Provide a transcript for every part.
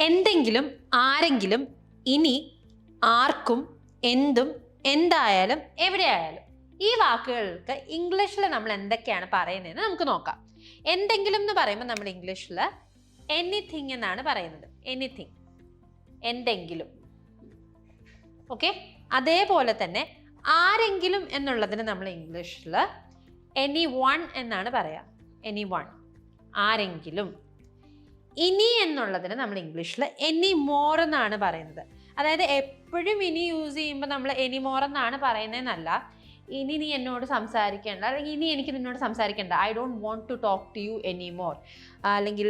എന്തെങ്കിലും ആരെങ്കിലും ഇനി ആർക്കും എന്തും എന്തായാലും എവിടെയായാലും ഈ വാക്കുകൾക്ക് ഇംഗ്ലീഷിൽ നമ്മൾ എന്തൊക്കെയാണ് പറയുന്നതെന്ന് നമുക്ക് നോക്കാം. എന്തെങ്കിലും എന്ന് പറയുമ്പോൾ നമ്മൾ ഇംഗ്ലീഷിൽ എനിത്തിങ് എന്നാണ് പറയുന്നത്. എനിത്തിങ് എന്തെങ്കിലും. ഓക്കെ അതേപോലെ തന്നെ ആരെങ്കിലും എന്നുള്ളതിന് നമ്മൾ ഇംഗ്ലീഷിൽ എനി വൺ എന്നാണ് പറയാ. എനി വൺ ആരെങ്കിലും. ഇനി എന്നുള്ളതിന് നമ്മൾ ഇംഗ്ലീഷിൽ എനി മോർ എന്നാണ് പറയുന്നത്. അതായത് എപ്പോഴും ഇനി യൂസ് ചെയ്യുമ്പോൾ നമ്മൾ എനി മോർ എന്നാണ് പറയുന്നതെന്നല്ല. ഇനി നീ എന്നോട് സംസാരിക്കേണ്ട അല്ലെങ്കിൽ ഇനി എനിക്ക് നിന്നോട് സംസാരിക്കേണ്ട. I don't want to talk to you any more അല്ലെങ്കിൽ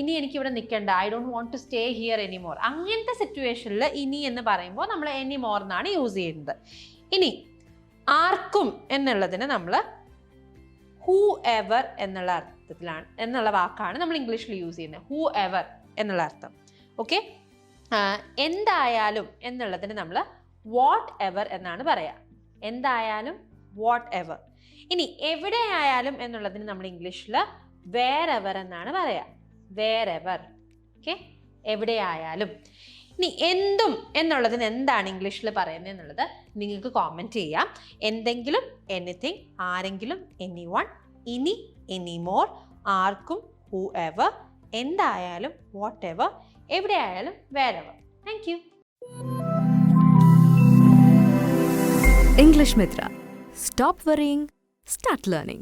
ഇനി എനിക്ക് ഇവിടെ നിൽക്കേണ്ട I don't want to stay here any more അങ്ങനത്തെ സിറ്റുവേഷനിൽ ഇനി എന്ന് പറയുമ്പോൾ നമ്മൾ എനി മോർ എന്നാണ് യൂസ് ചെയ്യുന്നത്. ഇനി ആർക്കും എന്നുള്ളതിന് നമ്മൾ ഹൂ എവർ എന്നുള്ള അർത്ഥത്തിലാണ് എന്നുള്ള വാക്കാണ് നമ്മൾ ഇംഗ്ലീഷിൽ യൂസ് ചെയ്യുന്നത്. ഹൂ എവർ എന്നുള്ള അർത്ഥം. ഓക്കെ എന്തായാലും എന്നുള്ളതിന് നമ്മൾ വാട്ട് എവർ എന്നാണ് പറയുക എന്തായാലും വാട്ട് എവർ ഇനി എവിടെയായാലും എന്നുള്ളതിന് നമ്മൾ ഇംഗ്ലീഷിൽ വേർ എവർ എന്നാണ് പറയുക വേർ എവർ ഓക്കെ എവിടെയായാലും ഇനി എന്തും എന്നുള്ളതിന് എന്താണ് ഇംഗ്ലീഷിൽ പറയുന്നത് എന്നുള്ളത് നിങ്ങൾക്ക് കോമെന്റ് ചെയ്യാം എന്തെങ്കിലും എനിത്തിങ് ആരെങ്കിലും എനി വൺ ഇനി എനി മോർ ആർക്കും ഹൂ എവർ എന്തായാലും വാട്ട് എവർ എവിടെയായാലും wherever thank you English Mitra. Stop worrying, start learning.